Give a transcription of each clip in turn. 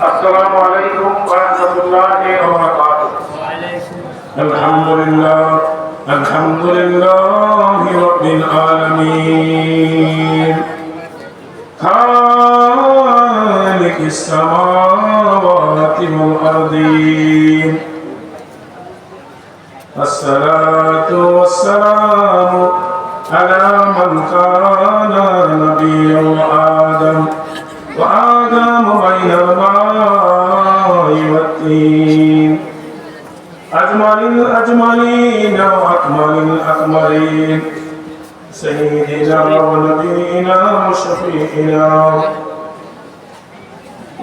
السلام عليكم ورحمة الله وبركاته. الحمد لله الحمد لله رب العالمين. خالق السماوات والأرضين. الصلاة والسلام على من كان وأكمل الأكملين. سيدنا ونبينا وشفيعنا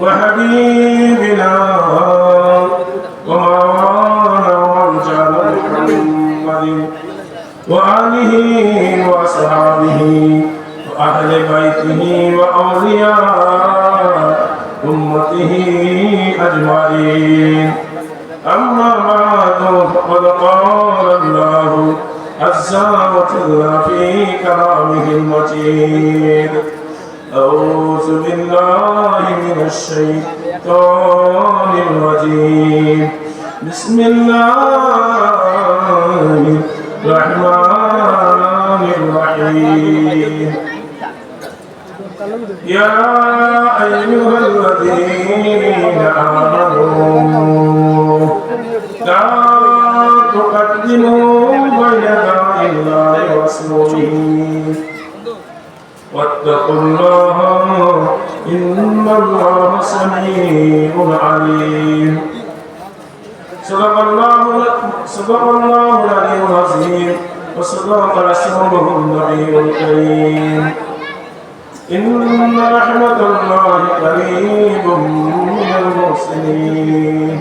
وحبيبنا ومولانا وارجعنا محمد وآله وأصحابه وأهل بيته وأولياء أمته أجمعين. أما بعد فقد قال الله عز وجل في كلامه المجيد أعوذ بالله من الشيطان الرجيم. بسم الله الرحمن الرحيم. يا أيها الذين آمنوا لا تقدموا بين يدي الله ورسوله واتقوا الله إن الله سميع عليم صدق الله صدق الله العلي العظيم وصدق رسوله النبي الكريم إن رحمة الله قريب من المحسنين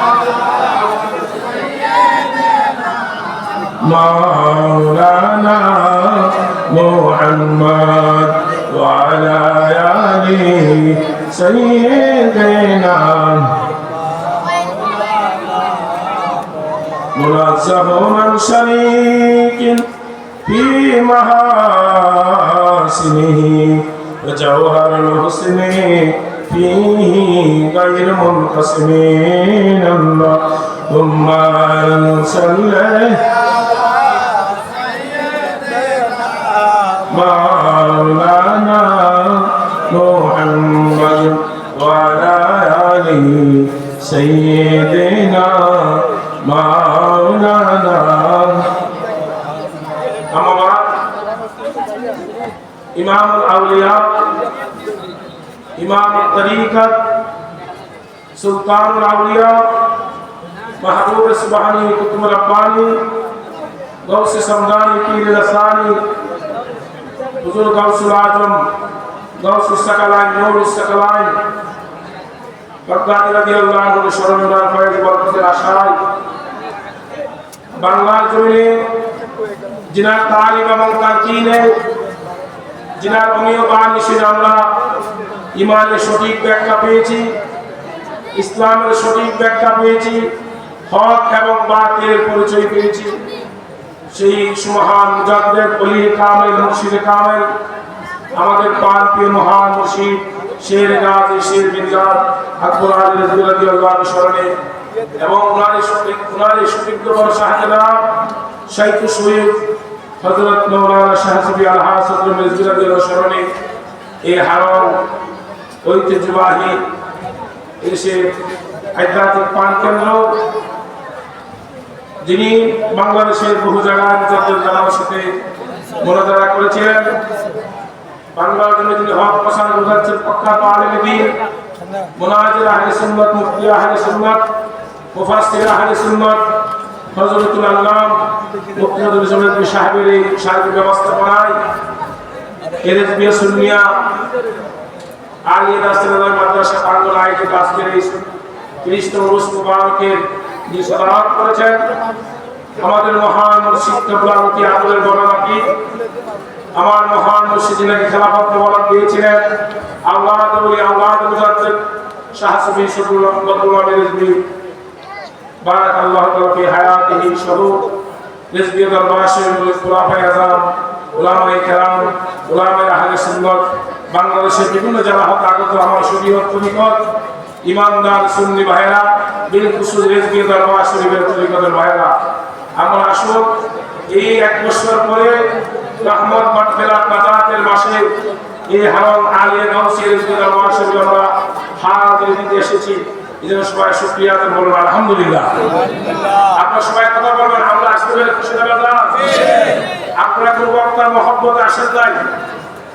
مولانا محمد وعلى آله سيدنا منزه من شريك في محاسنه وجوهر الحسن فيه غير منقسمين اللهم صل مولانا محمد وعلى آله سيدنا مولانا أما بعد إمام الأولياء إمام الطريقة سلطان الأولياء محبوب سبحانه كتب رباني غوث سمداني پیر رسانی হুজুর গাউসুল আজম গাউসুল সাকালাইন নূরুল সাকালাইন বাগদাদি রাদিয়াল্লাহু আনহু স্মরণীয় ফয়েজ বরকতের আশায় বাংলার জমিনে জিনার তালিম এবং তাকিনে জিনার অমীয় বান আমরা ইমানের সঠিক ব্যাখ্যা পেয়েছি, ইসলামের সঠিক ব্যাখ্যা পেয়েছি, হক এবং বাতিলের পরিচয় পেয়েছি। সেই সুমহান মুজাদ্দের অলি কামেল, মুর্শিদ কামেল, আমাদের পান প্রিয় মহান মুর্শিদ, শের গাজ, শের বিন্দার আকবর আলী রাজি আল্লাহ স্মরণে। এবং উনারে উনারে সুবিজ্ঞ শাইখ সৈয়দ হজরত মৌলানা শাহসবি আলহা সদর মির্জি স্মরণে এই হারম ঐতিহ্যবাহী এসে আধ্যাত্মিক পান কেন্দ্র যিনি বাংলাদেশের বহু জায়গায় জানার সাথে মোনাজারা করেছিলেন বাংলার জন্য যিনি প্রসার বোঝাচ্ছেন প্রখ্যাত আলেম দিন মোনাজির আহলে সুন্নাত, মুফতি আহলে সুন্নাত, মুফাসসির আহলে সুন্নাত সাহেবের এই সার্বিক ব্যবস্থাপনায় এরএসবিএস সুন্নিয়া, আলিয়া মাদ্রাসা প্রাঙ্গণ আয়োজিত আজকের এই যে সদাহত করেছেন। আমাদের মহান মুর্শিদ কেবলামতি আদরের বর্ণনা কি আমার মহান মুর্শিদ নাকি খেলাফত বরাদ দিয়েছিলেন, আল্লাহ বলি, আল্লাহ মুজাদ্দিদ শাহ সুফি শুকুর বদরুল্লাহ রিজভি। বারাক আল্লাহ তাআলা হায়াতিহি কেরাম, উলামায়ে আহলে সুন্নাত, বাংলাদেশের বিভিন্ন জেলা হতে আগত আমার শরীয়ত তরিকত ইমানদার সুন্নি ভাইরা বিল কুসুদ রিজভি দরবার শরীফের তরিকতের ভাইরা আমরা আসুক এই এক বছর পরে রহমত মাঠফেরাত নাজাতের মাসে এই হারন আলিয়া গাউসি রিজভি দরবার শরীফ আমরা হাজির দিতে এসেছি। এই জন্য সবাই শুক্রিয়া আদায় বলুন আলহামদুলিল্লাহ। আপনারা সবাই কথা বলবেন, আমরা আসতে পেরে খুশি বাজার আপনারা কোন বক্তার মহব্বত আসেন নাই।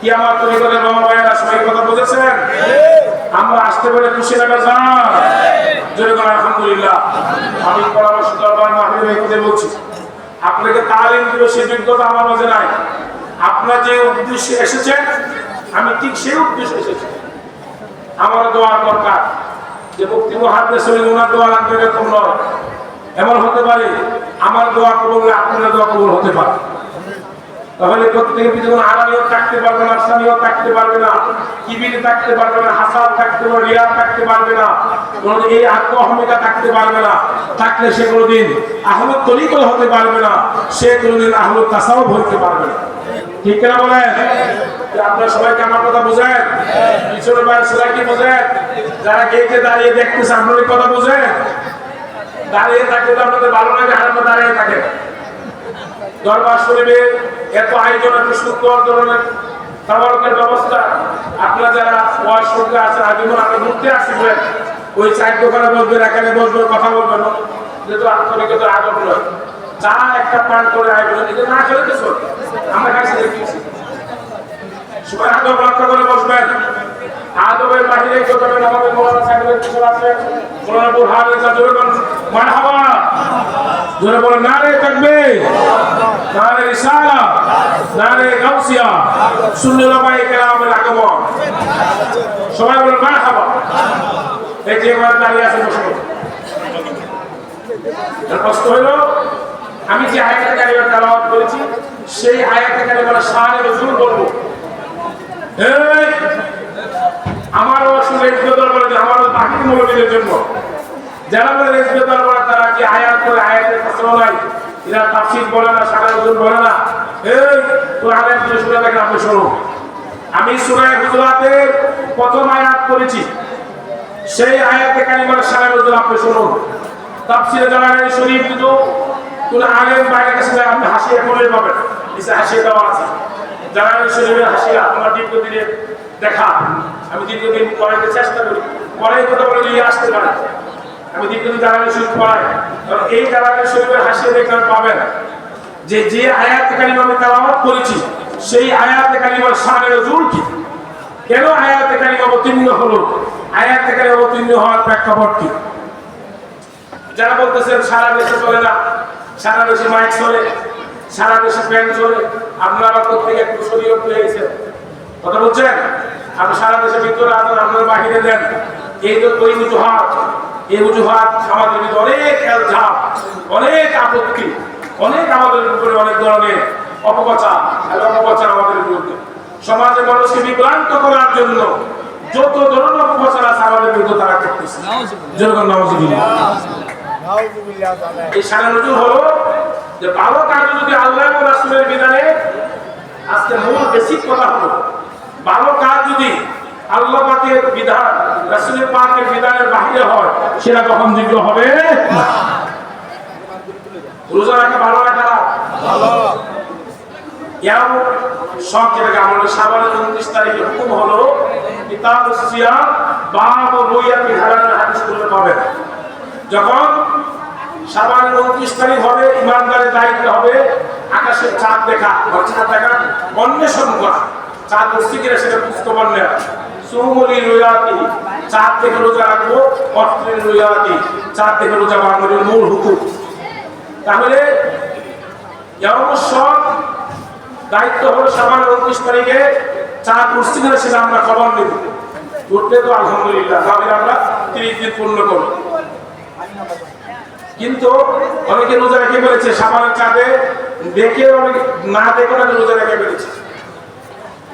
কি আমার তরিকতের বাবা ভাইয়েরা সবাই কথা বুঝেছেন? আমরা আসতে পেরে খুশি লাগা যান জোরে আলহামদুলিল্লাহ। আমি পরামর্শ দরবার মাহবুব এই বলছি আপনাকে তালিম সে যোগ্যতা আমার মাঝে নাই। আপনার যে উদ্দেশ্যে এসেছেন আমি ঠিক সেই উদ্দেশ্যে এসেছি। আমার দোয়ার দরকার যে মুক্তি মহাদ্দেশ হলে ওনার দোয়া লাগবে এরকম নয়। এমন হতে পারে আমার দোয়া কবুল আপনার দোয়া কবুল হতে পারে। তাহলে প্রত্যেকের পিছনে আরামিও থাকতে পারবে না, আসামিও থাকতে পারবে না, কিবির থাকতে পারবে না, হাসান থাকতে পারবে রিয়া থাকতে পারবে না কোনোদিন এই আত্মহমিকা থাকতে পারবে না, থাকলে সে কোনোদিন আহমদ তরিকল হতে পারবে না, সে কোনোদিন আহমদ তাসাও হতে পারবে না। ঠিক কিনা বলেন? আপনারা সবাইকে আমার কথা বোঝেন? পিছনে বাইরে সবাই কি বোঝেন? যারা গেটে দাঁড়িয়ে দেখতেছে, আপনাদের কথা বোঝেন? দাঁড়িয়ে থাকলে তো আপনাদের ভালো লাগে হারানো দাঁড়িয়ে থাকে। দরবার শরীফে এত আয়োজন, এত সুন্দর ধরনের খাবারের ব্যবস্থা। আপনারা যারা ওয়ার সঙ্গে আছেন আজীবন আপনি ঘুরতে আসবেন। ওই চায়ের দোকানে বসবেন, এখানে বসবেন, কথা বলবেন। যেহেতু আন্তরিকতা আগত নয় চা একটা পান করে আসবেন এটা না খেলে তো। আমরা কাছে দেখিয়েছি সবাই আদব রক্ষা করে বসবেন। আদবের বাহিরে যতটা আমাদের মৌলানা সাহেবের কিছু আছে মৌলানা বুরহান যা জোরে জোরে বলেন, নারে থাকবে নারে রিসালা, নারে গাউসিয়া। সুন্নুলামাই কেরামের আগমন। সবাই বলেন, মারহাবা। এই যে আমার দাঁড়িয়ে আছে বসে কষ্ট হইল, আমি যে আয়াতে কারিমার তেলাওয়াত করেছি, সেই আয়াতে সারে বলব। এই, আমার আসলে দরবারে যে আমার বাকি মৌলবীদের জন্য। যারা বলে তারা কি আয়াত করে আয়াতের ফসল নাই? এরা তাফসির বলে না, সারা বলে না। এই তো আয়াত করে শুনে দেখেন আপনি আমি সুরায় হুজুরাতের প্রথম আয়াত করেছি সেই আয়াতে কারিমার সারা রসুল, আপনি শুনুন। তাফসিরে জালালাইন শরীফ কিন্তু কোন আলেম বাইরে কাছে আপনি হাসিয়ে করে পাবেন। নিচে হাসিয়ে দেওয়া আছে। জালালাইন শরীফের হাসিয়া আমার দীর্ঘদিনের দেখা। আমি দীর্ঘদিন পড়াইতে চেষ্টা করি। পরে কথা বলে নিয়ে আসতে পারে দীর্ঘদিন জালালাইন শরীফ পড়াই কারণ এই জালালাইন শরীফের হাসিয়ে দেখলে পাবেন। যে যে আয়াত কালিমা আমি তেলাওয়াত করেছি, সেই আয়াত কালিমার শানের জোর কি? কেন আয়াত কালিমা অবতীর্ণ হলো? আয়াত কালিমা অবতীর্ণ হওয়ার প্রেক্ষাপট কি? যারা বলতেছেন, সারা দেশে চলে না, সারা দেশে মাইক চলে, সারা দেশে ফ্যান চলে, আপনারা প্রত্যেকে একটু শরীর পেয়েছেন কথা বলছেন? আপনি সারা ভিতরে আছেন, আপনারা বাহিরে দেন। এই তো ওই উজুহাত এই উজুহাত আমাদের ভিতরে অনেক খেলঝাপ অনেক আপত্তি, অনেক আমাদের উপরে অনেক ধরনের অপপ্রচার অপপ্রচার আমাদের বিরুদ্ধে। সমাজের মানুষকে বিভ্রান্ত করার জন্য যত ধরনের অপপ্রচার আছে আমাদের বিরুদ্ধে তারা করতেছে। নামাজ এই সারা নজর হলো যে ভালো কাজ যদি আল্লাহ রাসূলের বিধানে আজকে মূল বেসিক কথা হলো, ভালো কাজ যদি আল্লাহ পাকের বিধান রাসূলের পাকের বিধানের বাহিরে হয় সেটা গ্রহণযোগ্য হবে? না রোজা রাখা ভালো না খারাপ? ভালো। ইয়াও যেটাকে আমাদের সাবানের উনত্রিশ তারিখে হুকুম হলো কিতাব সিয়াম বাব ও রুইয়া বিহারের হাদিস পাবেন। যখন সাবানের উনত্রিশ তারিখ হবে ইমানদারের দায়িত্ব হবে আকাশের চাঁদ দেখা বা চাঁদ দেখা অন্বেষণ করা। চাঁদ বসছে সেটা বুঝতে পারলে সুমলি রোয়াতি চাঁদ থেকে রোজা রাখব অর্থের রোয়াতি চাঁদ থেকে রোজা বাঙালির মূল হুকুম। তাহলে অবসর দায়িত্ব হলো সাবানের উনত্রিশ তারিখে চাঁদ উঠছে সেটা আমরা খবর নেব। উঠলে তো আলহামদুলিল্লাহ তাহলে আমরা তিরিশ দিন পূর্ণ করব। কিন্তু অনেকে রোজা রেখে ফেলেছে, সাবানের চাঁদে দেখে অনেকে না দেখে রোজা রেখে ফেলেছে।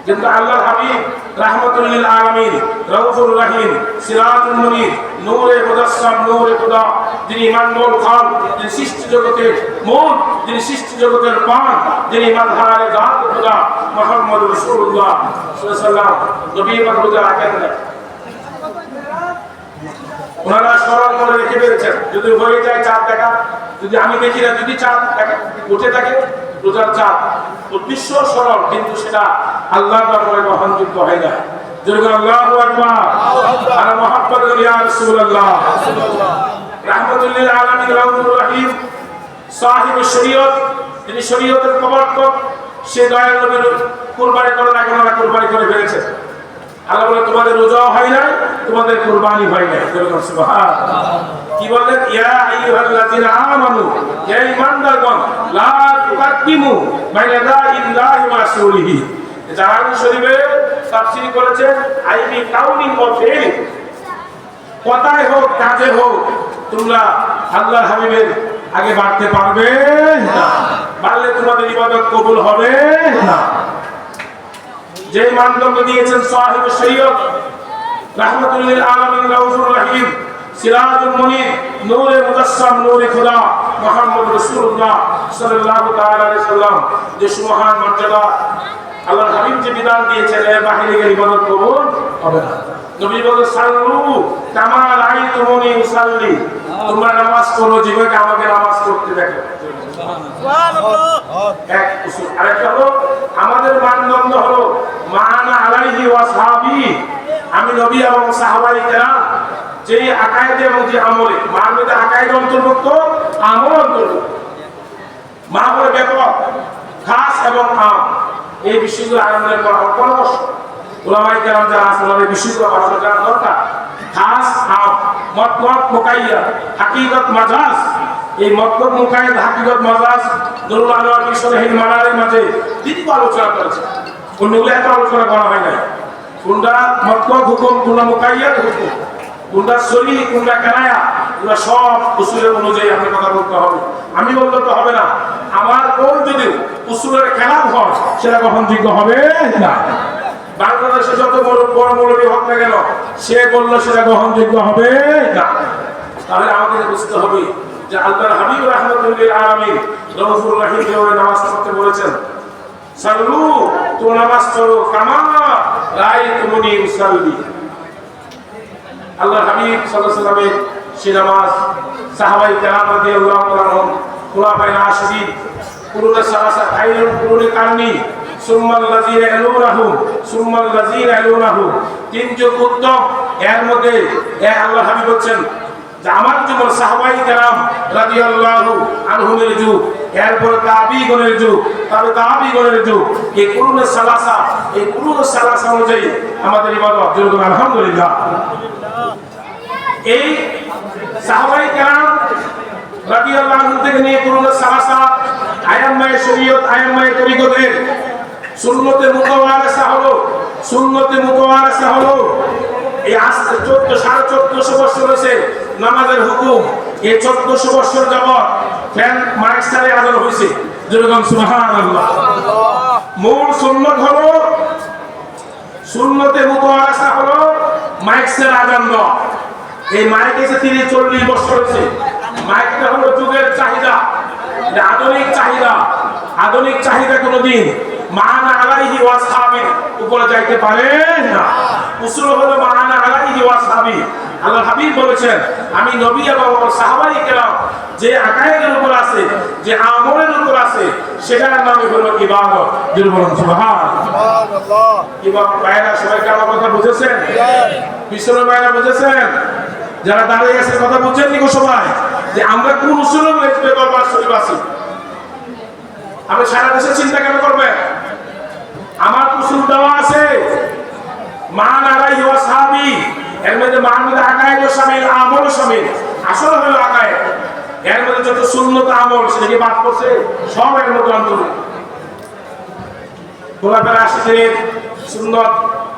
কিন্তু আল্লাহ হাবিব রাহমাতুল্লিল আলামিন, রাউফুর রহিম সিরাজুল মুনির, নূরে মুদাসসাম, নূরে খুদা যিনি ইমানমূল খান, যিনি সৃষ্টি জগতের মূল, যিনি সৃষ্টি জগতের পান, যিনি মানহারে জাত খুদা মুহাম্মদ রাসূলুল্লাহ সাল্লাল্লাহু নবী পাক রোজা রাখেন না। ওনারা স্মরণ করে রেখে পেরেছেন যদি হয়ে যায় চাঁদ দেখা, যদি আমি দেখি না, যদি চাঁদ দেখা, উঠে থাকে রোজার চাঁদ উদ্দেশ্য সরল, কিন্তু সেটা আল্লাহ দরবারে গ্রহণযোগ্য হয় না। যেরকম আল্লাহু আকবার। আর মুহাম্মদ ইয়া রাসূলুল্লাহ। রাহমাতুল্লিল আলামিন, রাউফুর রহিম। সাহিব শরীয়ত তিনি শরীয়তের প্রবর্তক, সে দয়াল নবীর কুরবানি করার আগে ওনারা কুরবানি করে ফেলেছেন। আল্লাহ বলে, তোমাদের রোজাও হয় নাই, তোমাদের কুরবানি হয় নাই। কি বলেন ইয়া আইয়ুহাল্লাযিনা আমানু, হে ঈমানদারগণ, লা তুকাদ্দিমু বাইনা ওয়া রাসূলিহি শরীফে তাফসীর কথায় হোক, কাজে হোক, তোমরা আল্লাহর হাবিবের আগে বাড়তে পারবে না। বাড়লে তোমাদের ইবাদত কবুল হবে না। যে মানদণ্ড দিয়েছেন সাহিব শরীয়ত, রাহমাতুল্লিল আলামিন, রাউফুর রহিম, সিরাজুল মুনির, নূরে মুজাসসাম নূরে খোদা, মুহাম্মদ রাসূলুল্লাহ সাল্লাল্লাহু তাআলা আলাইহি সাল্লাম। যে সুমহান মর্যাদা আল্লাহর হাবিব যে বিধান দিয়েছেন, এর বাহিরে গেলে ইবাদত কবুল হবে না। নবী বলেন, সাল্লু কামা রাআইতুমুনি উসাল্লি। তোমরা নামাজ পড়ো যেভাবে আমাকে নামাজ পড়তে দেখো। এক উসুল আরেকটা হলো আমাদের মানদণ্ড হলো মানা আলাইহি ওয়া সাহাবি আমি নবী এবং সাহাবাই কেরাম যেই আকায়েদে এবং যে আমলে মানবিতে আকায়েদ অন্তর্ভুক্ত আমল অন্তর্ভুক্ত মা বলে ব্যাপক খাস এবং আম এই বিষয়গুলো আনন্দের করা পরামর্শ ওলামাই কেরাম যারা আছেন ওদের বিষয়গুলো ভালো জানা দরকার খাস আম মতমত মোকাইয়া হাকিকত মাজাজ এই মতলব মুকায়েদ হাকিকত মাজাজ নুরুল আনোয়ার বিশ্বহীন মানারের মাঝে দীর্ঘ আলোচনা করেছে। অন্যগুলো এত আলোচনা করা হয় নাই? কোনটা মতলব হুকুম, কোনটা মুকাইয়াত হুকুম, কোনটা সরি কোনটা কেনায়া, এগুলো সব উসুলের অনুযায়ী আপনার কথা বলতে হবে। আমি বললে তো হবে না, আমার কোন যদি উসুলের খেলাফ হয় সেটা গ্রহণযোগ্য হবে? না। বাংলাদেশে যত বড় মৌলবী হোক না কেন, সে বলল সেটা গ্রহণযোগ্য হবে? না। তাহলে আমাদের বুঝতে হবে যে আল্লাহর হাবিব রাহমাতুল্লিল আলামিন রফুর রহিম যেভাবে নামাজ পড়তে বলেছেন, সাল্লু তো নামাজ পড়ো, কামা রাই তুমনি উসাল্লি। আল্লাহর হাবিব সাল্লাল্লাহু আলাইহি ওয়াসাল্লামের সে নামাজ সাহাবাই কেরাম রাদিয়াল্লাহু তাআলা আনহুম, খুলাফায়ে রাশিদিন কুরুনে সালাসা খাইরুল কুরুনি কারনি সুম্মাল লাযিনা ইয়ালুনাহু সুম্মাল লাযিনা ইয়ালুনাহু তিন যুগ উত্তম, এর মধ্যে এ আল্লাহর হাবিব বলছেন যে আমার যুগের সাহাবাই কেরাম রাদিয়াল্লাহু আনহুমের যুগ, এরপর তাবিগণের যুগ তবে তাবিগণের যুগ। এই কুরুনে সালাসা, এই কুরুনে সালাসা অনুযায়ী আমাদের ইবাদত যেরকম আলহামদুলিল্লাহ। এই সাহাবাই কেরাম রাদিয়াল্লাহু আনহু থেকে নিয়ে পুরনো সালাসা আয়াম্মায়ে শরীয়ত আয়াম্মায়ে তরিকতের সুন্নতে মুতাওয়ারাসা হলো, সুন্নতে মুতাওয়ারাসা হলো। এই আস্তে চোদ্দ, সাড়ে চোদ্দশো বছর হয়েছে নামাজের হুকুম এই চোদ্দশো বছর যাবৎ ফ্যান মাইক সারে আদর হয়েছে। যেরকম সুবহানাল্লাহ। মূল সুন্নত হলো, সুন্নতে মুতাওয়ারাসা হলো মাইক সারে আজান এই মাইক এসে তিরিশ চল্লিশ বছর হয়েছে। মাইকটা হলো যুগের চাহিদা। আধুনিক চাহিদা। আধুনিক চাহিদা কোনোদিন মানা আলাইহি ওয়াসহাবি উপরে যাইতে পারে না। উসুল হলো মানা আলাইহি ওয়াসহাবি আল্লাহ হাবিব বলেছেন আমি নবী এবং সাহাবাই কেরাম যে আকায়েদের উপর আছে যে আমলের উপর আছে সেটার নামই হলো ইবাদত। যদি বলুন সুবহানাল্লাহ। ইবাদত ভাইরা সবাইকে আমার কথা বুঝেছেন? বিশ্বনবী ভাইরা বুঝেছেন? যারা দাঁড়িয়ে আছে কথা বুঝছেন নি সবাই যে আমরা কোন উসুলের দরবার শরীফ আছি। আপনি সারা দেশে চিন্তা কেন করবেন? আমার উসুল দেওয়া আছে মান আলাই ওয়া সাহাবি এর মধ্যে মান মধ্যে আকায় ও শামিল আমল শামিল আসলে হলো এর মধ্যে যত সুন্নত আমল সেটাকে বাদ করছে সব এর মধ্যে অন্তর্ভুক্ত। গোলাপের আশিদের সুন্নত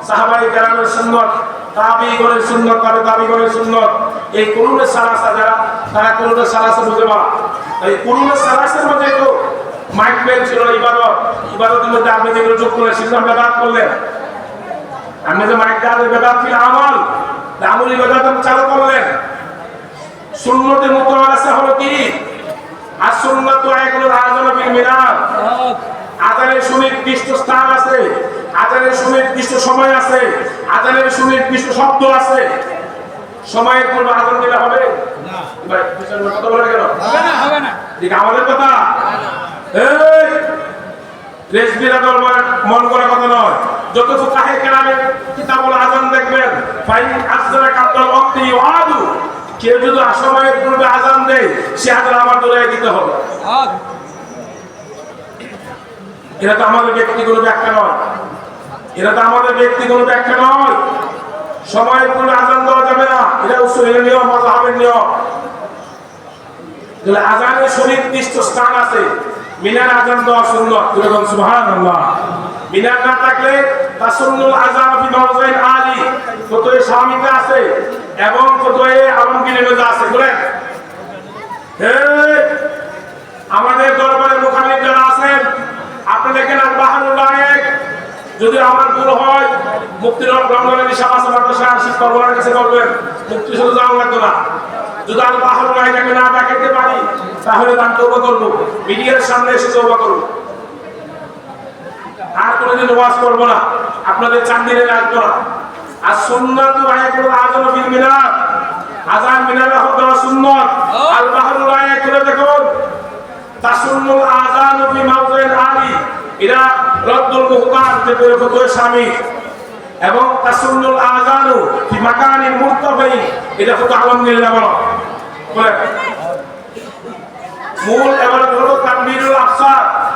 সাহাবাই কেরামের সুন্নত তাবি গণের সুন্নত দাবি গণের সুন্নত। এই করুণের সারাসা যারা, তারা করুণের সারাসা বুঝে পারা এই করুণের সারাসের মধ্যে তো মাইক পেন ছিল, ইবাদত। ইবাদতের মধ্যে আপনি যেগুলো যোগ করলেন, সেগুলো বেদাত করলেন আপনি যে মাইক দেওয়ার বেদাত ছিল আমল আমল ইবাদত চালু করলেন। সুন্নতের মতো আছে হলো কি? আর সুন্নত তো এগুলো রাজন বিল মিলাদ। আজানের সুনির্দিষ্ট স্থান আছে আজানের সুনির্দিষ্ট সময় আছে আজানের সুনির্দিষ্ট শব্দ আছে। সময়ের পূর্বে আজান দিলে হবে? ভাই, পিছনে কথা বলে কেন ঠিক আমাদের কথা? এই রেসবিরা দরবার মন করা কথা নয়। যত ফুকাহে কেরামে কিতাবুল আজান দেখবেন ফাইন আসজারা কাদ্দাল ওয়াক্তি ওয়াদু কেউ যদি অসময়ের পূর্বে আজান দেয় সে আজান আমার দৌড়ায় দিতে হবে। এরা তো আমাদের ব্যক্তিগত ব্যাখ্যা নয়। এরা তো আমাদের ব্যক্তিগত ব্যাখ্যা নয়। সময়ের পূর্বে আজান দেওয়া যাবে না। এটা উসুলের নিয়ম মজাহের নিয়ম। তাহলে আজানের সুনির্দিষ্ট স্থান আছে। মিনার আজান দেওয়া সুন্নত। এরকম সুবহানাল্লাহ। মিনার না থাকলে তাসুন্নুল আজান ফি মাওজাইন আলী, ফতোয়ে স্বামীতে আছে এবং ফতোয়ে আলমগীরের মধ্যে আছে বলেন আমাদের দরবারে মুখালিফ যারা আছেন, আপনি দেখেন বাহারুল নায়েক যদি আমার ভুল হয় মুক্তির রমজানের আছে মাদ্রাসা আশিস করবার কাছে বলবেন মুক্তি শুধু যাওয়া লাগতো না। যদি আল বাহারুল নায়েককে না ডাকাইতে পারি? তাহলে তার তৌবা করব। মিডিয়ার সামনে এসে তৌবা করব। আর কোনোদিন ওয়াজ করব না। আপনাদের চান্দিনে রাখব না। আর সুন্নাতু আয়াতুল আযান বিল মিনার আযান মিনারে হওয়া সুন্নাত। আল বাহরুল আয়াত করে দেখুন। তাসুন্নুল আযান ফি মাওযিল আলী এরা রদ্দুল মুহতার যে ফতোয়া স্বামী। এবং তাসুন্নুল আযান ফি মাকানিল মুরতাফি এটা ফতোয়া আলমগীর বলো। মূল এবারে হলো তাকবীরুল আফসার।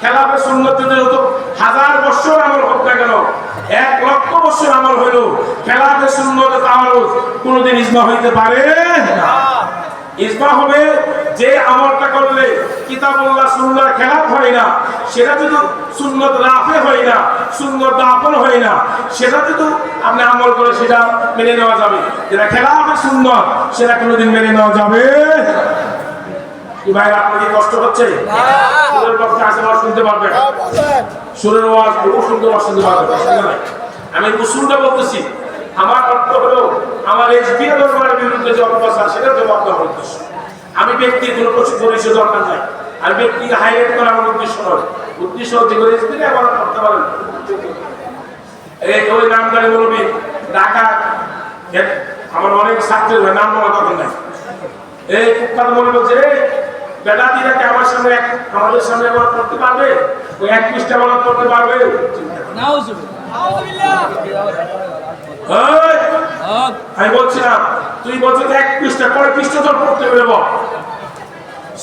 খেলাফের সুন্নত যদি হতো হাজার বছর আমল না এক লক্ষ বছর আমল হইল কোনোদিন ইসমা হইতে পারে না। ইসমা হবে যে আমলটা করলে কিতাবুল্লাহ খেলাফ হয় না, সেটা যদি সুন্নত রাফে হয় না, সুন্নত দাফন হয় না, সেটা যদি আপনি আমল করে সেটা মেনে নেওয়া যাবে। যেটা খেলাফে সুন্নত, সেটা কোনোদিন মেনে নেওয়া যাবে কি ভাই কষ্ট শুনতে শুনতে আমি উসুলটা বলতেছি আমার অর্থ হলো, আমার এসবিআই দরবারের বিরুদ্ধে যে অপপ্রচার সেটা জবাব দেওয়ার উদ্দেশ্য। আমি ব্যক্তির কোনো পরিচয় দরকার নাই আর ব্যক্তি হাইলাইট করা আমার উদ্দেশ্য নয়। উদ্দেশ্য হচ্ছে করে আবার করতে পারেন? এই ওই নামদারি বলবি ঢাকা আমার অনেক ছাত্রের নাম বলা দরকার নাই। এই কুখ্যাত বলছে, এই বেদাতিরা কি আমার সামনে আমাদের সামনে আবার করতে পারবে? ওই এক পৃষ্ঠা বলা করতে পারবে? আমি বলছিলাম, তুই এক পৃষ্ঠা পরে পৃষ্ঠা তোর পড়তে বল।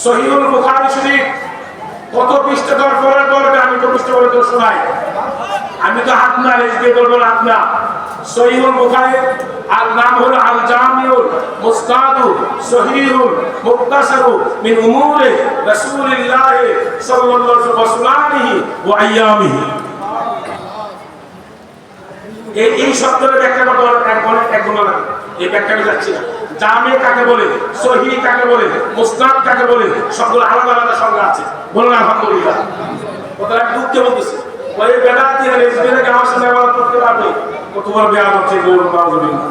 সহিউল বুখারী শরীফ কত পৃষ্ঠা তোর পড়ার দরকার? আমি তো পৃষ্ঠা পড়ে তোর শোনাই আমি তো হাত না রেজকে বলব হাত না। সহিহুল বুখারী আর নাম মুস্তাদু সহিহুল মুক্তাসারু মিন উমুরে রাসূলিল্লাহ সাল্লাল্লাহু আলাইহি ওয়া আইয়ামিহি। এই এই শব্দের ব্যাখ্যা করতে অনেক অনেক এক গুণ লাগে। এই ব্যাখ্যা আমি যাচ্ছি না। জামে কাকে বলে, সহি কাকে বলে মুসনাদ কাকে বলে সবগুলো আলাদা আলাদা সংজ্ঞা আছে। বলুন, আলহামদুলিল্লাহ। কথাটা আমি দুঃখে বলতেছি। ওই আর এসবিআই আমার সাথে ব্যবহার করতে পারবে? কত বড় বেয়াদ হচ্ছে গৌরব নাউজুবিল্লাহ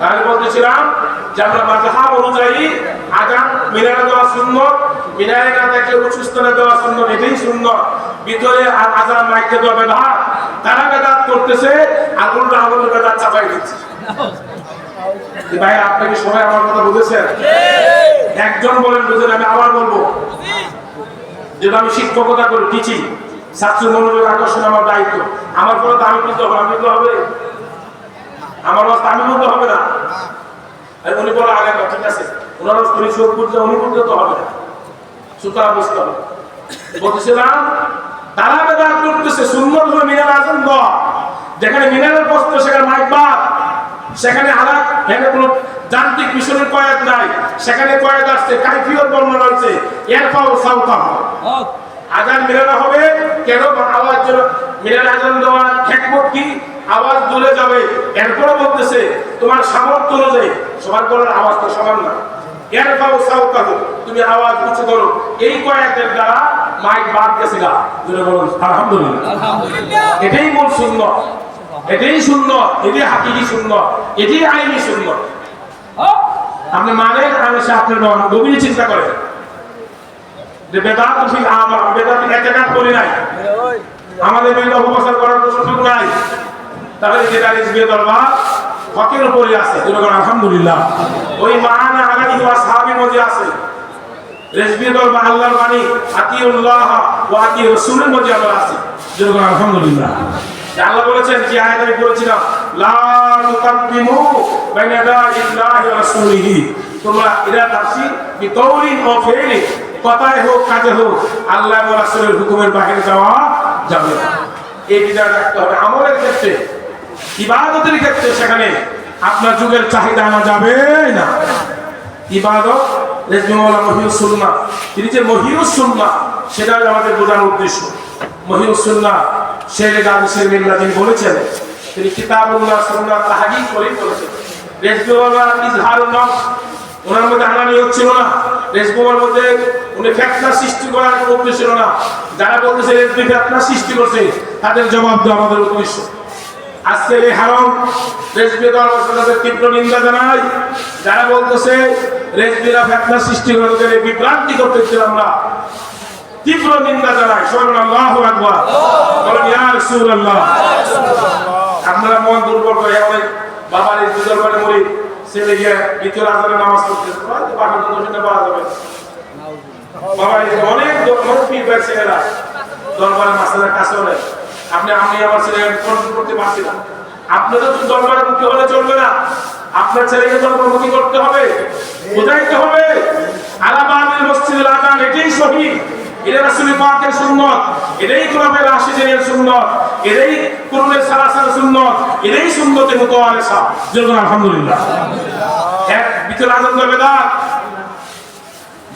তাহলে বলতেছিলাম যে আমরা মাযহাব অনুযায়ী আগাম মিনারে দেওয়া সুন্নত, মিনারে না থাকলে উঁচু স্তরে দেওয়া সুন্নত এটাই সুন্নত। ভিতরে আর আজান মাইকে দেওয়া বেদাত তারা বেদাত করতেছে আর উল্টো আমাদের বেদাত চাপাই দিচ্ছে। ভাই আপনাকে সবাই আমার কথা বুঝেছেন? একজন বলেন, বুঝেন, আমি আবার বলব। যেটা আমি শিক্ষকতা করি টিচিং ছাত্র মনোযোগ আকর্ষণ আমার দায়িত্ব। আমার তো আমি বলতে হবে আমি বলতে হবে? আমার বাস আমি বলতে হবে না। আর উনি বলে আগে না, ঠিক আছে? ওনার চোখ বুঝলে উনি বুঝতে তো হবে না। সুতরাং বুঝতে হবে। বলতেছিলাম তারা বেদাত করতেছে সুন্দর করে মিনার আছেন দ যেখানে মিনারের প্রশ্ন সেখানে মাইক বাদ। সেখানে আলাক এখানে কোনো যান্ত্রিক মিশনের কয়েদ নাই। সেখানে কয়েদ আসছে কাইফিয়ত বর্ণনা রয়েছে এর পাও সাউথা আজান মিলানো হবে কেন? আওয়াজ মিলান আজান দেওয়ার হেকমত কি? আওয়াজ দূরে যাবে। এরপরে বলতেছে তোমার সামর্থ্য অনুযায়ী সবার করার আওয়াজ তো সমান না। এর পাও সাউথা তুমি আওয়াজ উঁচু করো। এই কয়েকের দ্বারা মাইক বাদ গেছে গা বলুন আলহামদুলিল্লাহ। এটাই মূল শূন্য এটাই শূন্য এটাই হাকিকি শূন্য এটাই আইনি শূন্য আপনি মানেন আমি সে আপনার মন গভীর চিন্তা করেন। যে বেদাত ঠিক আমার বেদাত এতেকাত করি নাই। আমাদের বিরুদ্ধে অপপ্রচার করার কোনো সুযোগ নাই। তাহলে যেটা রিজবিয়ে দরবার হকের উপরে আছে। যেরকম আলহামদুলিল্লাহ। ওই মাহানা সাহাবীর মধ্যে আছে। রেজবি দরবার আল্লাহর বাণী, আতিউল্লাহ ওয়া আতি রাসূলের মধ্যে আমরা আছি। যেরকম আলহামদুলিল্লাহ। আল্লাহ বলেছেন, যে আয়াত আমি পড়েছিলাম, লা তুকাদ্দিমু বাইনা ইল্লাহি ওয়া রাসূলিহি। তোমরা এরা তাফসীর ও ফি'লি কথায় হোক, কাজে হোক, আল্লাহ এবং রাসূলের হুকুমের বাইরে যাওয়া যাবে না। এই বিধান রাখতে হবে আমলের ক্ষেত্রে। ইবাদতের ক্ষেত্রে সেখানে আপনার যুগের চাহিদা আনা যাবে না। ইবাদত মধ্যে না। মধ্যে উনি সৃষ্টি করার কোনো উদ্দেশ্য না। যারা বলতেছে সৃষ্টি করছে, তাদের জবাব দেওয়া আমাদের উদ্দেশ্য। আজকের এই হারম রেজবি দলের তীব্র নিন্দা জানাই। যারা বলতেছে রেজবিরা ফেতনা সৃষ্টি করে বিভ্রান্তি করতেছি আমরা। তীব্র নিন্দা জানাই। বলেন আল্লাহু আকবার। বলেন, ইয়া রাসূলুল্লাহ। আপনারা মন দুর্বল করে অনেক বাবার এই দুর্বল করে মরি, ছেলে গিয়ে দ্বিতীয় আজানের নামাজ পড়তে বাবার দোষটা পাওয়া যাবে। বাবা অনেক অনেক ফিডব্যাক ছেলেরা দরবারে মাসালার কাছে হলে আপনি আমি আমার ছেলে কন্ট্রোল করতে পারছি না। আপনাদের তো দরবারে মুখী হলে চলবে না। আপনার ছেলেকে দরবারমুখী করতে হবে, বোঝাইতে হবে। আলাবাদের মসজিদের আজান এটাই সহি এটা রাসূল পাকের সুন্নাত, এটাই কোরআনের রাশিদের সুন্নাত, এটাই কোরআনের সালাসার সুন্নাত, এটাই সুন্নতে মুতাওয়ারিসা যেরকম আলহামদুলিল্লাহ। এক বেদাত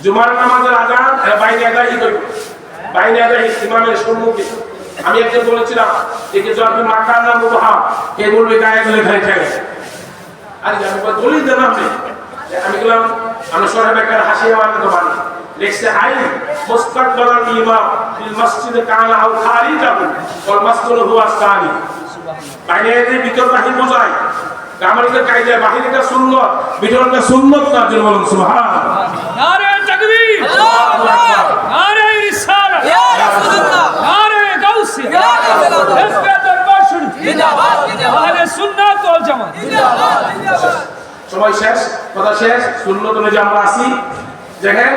জুমার নামাজের আজান বাইরে আদায় করবে। বাইরে আদায় ইমামের সম্মুখে। আমি একজন বলেছিলাম যে কিছু আপনি মাকার নাম মুহা কে বলবে গায়ে গেলে খাই খাই আর আমি দলিল আপনি আমি গেলাম আমি সরে বেকার হাসি আমার মতো বানি লিখছে আই মুস্তাকবালাল ইমাম ফিল মসজিদ কানা আও খারিজাহু ওয়াল মাসদুল হুয়া সানি। বাইরে ভিতর বাহির বোঝায়। আমাদের কায়দা বাহিরটা সুন্নত ভিতরটা সুন্নত না যেন বলুন সুবহানাল্লাহ নারে তাকবীর! নারে রিসালাত ইয়া রাসূলুল্লাহ নারে গাউসিয়া ইয়া রাসূলুল্লাহ হিজবে দরবার শরীফ জিন্দাবাদ জিন্দাবাদ আহলে সুন্নাত ওয়াল জামাত জিন্দাবাদ জিন্দাবাদ সময় শেষ, কথা শেষ সুন্নত অনুযায়ী আমরা আসি। দেখেন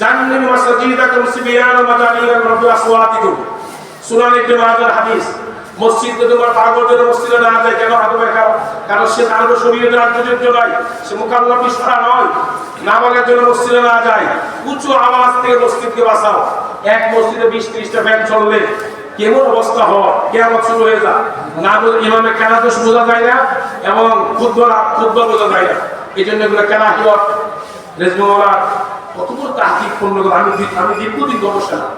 জান্নিন মাসাজিদাকুম সিবিয়ান ওয়া মাদানিয়াকুম ফি আসওয়াতিকুম। সুনান ইবনে মাজাহ হাদিস। মসজিদে তোমার পাগল মসজিদে না যায়, কেন আদবে কারণ কারণ সে আরও শরীরের আন্তর্য নয় সে মোকাল্লাফি সারা নয়। নামাজের জন্য মসজিদে না যায়। উঁচু আওয়াজ থেকে মসজিদকে বাঁচাও। এক মসজিদে বিশ ত্রিশটা ফ্যান চললে কেমন অবস্থা হয়? কেমন শুরু হয়ে যায় না ইমামে দোষ বোঝা যায় না এবং ফুটবল ফুটবল বোঝা যায় না। এই জন্য এগুলো কেনা কি রেজমওয়ালা কত বড় তাহকিক করে আমি আমি দীর্ঘদিন গবেষণা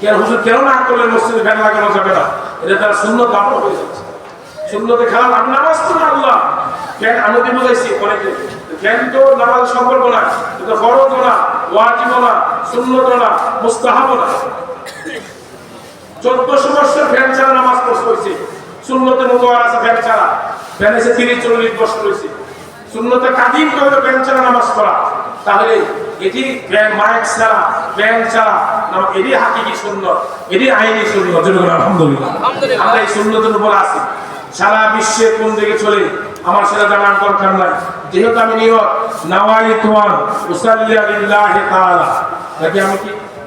কেন হুজুর কেন না করলে মসজিদে ফ্যান লাগানো যাবে না? এটা তার শূন্য দাপন হয়ে যাচ্ছে। শূন্যতে খেলা আমি নামাজ তো না আল্লাহ। কেন আমি তো বুঝাইছি অনেকে। কেন তো নামাজ সম্পর্ক না। এটা ফরজ না ওয়াজিব না শূন্যত না মুস্তাহাব না। চোদ্দশো বছর ফ্যান ছাড়া নামাজ পড়তে হয়েছে। শূন্যতে মতো আছে ফ্যান ছাড়া। ফ্যান এসে তিরিশ চল্লিশ বছর হয়েছে। শূন্যতে কাদিম করে ফ্যান ছাড়া নামাজ পড়া। তাহলে এটি মাইক ছাড়া ফ্যান ছাড়া এটি হাকিকি সুন্দর এটি আইনি সুন্দর আলহামদুলিল্লাহ। আমরা এই সুন্নতের উপর আছি। সারা বিশ্বে কোন দিকে চলে আমার সেটা জানার দরকার নাই। যেহেতু আমি নিয়ত নাওয়াই তোমার উসাল্লিয়া লিল্লাহি তাআলা। নাকি আমি কি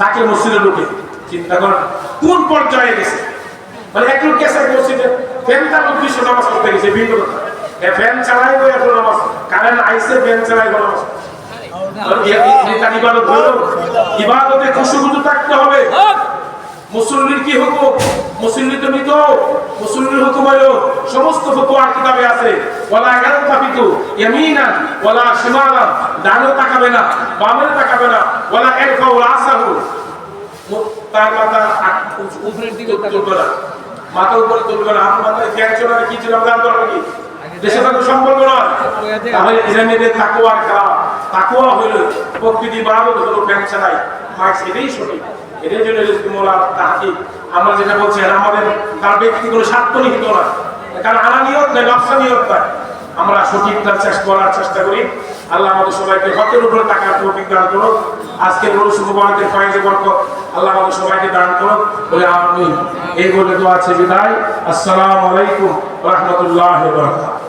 তাকে মসজিদে ঢুকে চিন্তা করেন কোন পর্যায়ে গেছে মানে একটু গেছে মসজিদে ফ্যান তার উদ্দেশ্য নামাজ পড়তে গেছে ভিন্ন ফ্যান চালাই গো এখন নামাজ কারেন্ট আইসে ফ্যান চালাই গো নামাজ ইবাদত হলো ইবাদতে খুশুগুজু থাকতে হবে মুসল্লির কি হুকুম? মুসল্লি তো মৃত মুসল্লির হুকুম হলো সমস্ত ফতোয়ার কিতাবে আছে। ওয়ালা এগারো তাফিতু ইয়ামিনা ওয়ালা শিমালা ডানে তাকাবে না বামে তাকাবে না ওয়ালা এরফাউ রাসাহু। মু- তার মাথা উপরের দিকে। তুলবে না। মাথা উপরে তুলবে না। হাত মাথায় ফ্যান চলে কি ছিল আমরা দরকার কি? দেশে থাকা সম্পর্ক নয়। তাহলে ইরানিদের তাকুয়া খেলা তাকুয়া হইল প্রকৃতি বাদত হলো ফ্যান ছাড়াই। মার্কস এটাই সঠিক। এটাই জন্য মোলা তাহাকি আমরা যেটা বলছি এরা আমাদের তার ব্যক্তি কোনো স্বার্থ নিহিত নয় কারণ আনা নিয়ত নয় ব্যবসা নিয়ত নয়। আমরা সঠিকটা চেষ্টা করার চেষ্টা করি। আল্লাহ আমাদের সবাইকে হকের উপরে টাকার তৌফিক দান করুন আজকের বড় শুভবারকের ফয়েজে বরকত। আল্লাহ আমাদের সবাইকে দান করুন বলে আমি এই বলে দোয়া আছে বিদায়। আসসালামু আলাইকুম রহমতুল্লাহ বারাকাতুহু।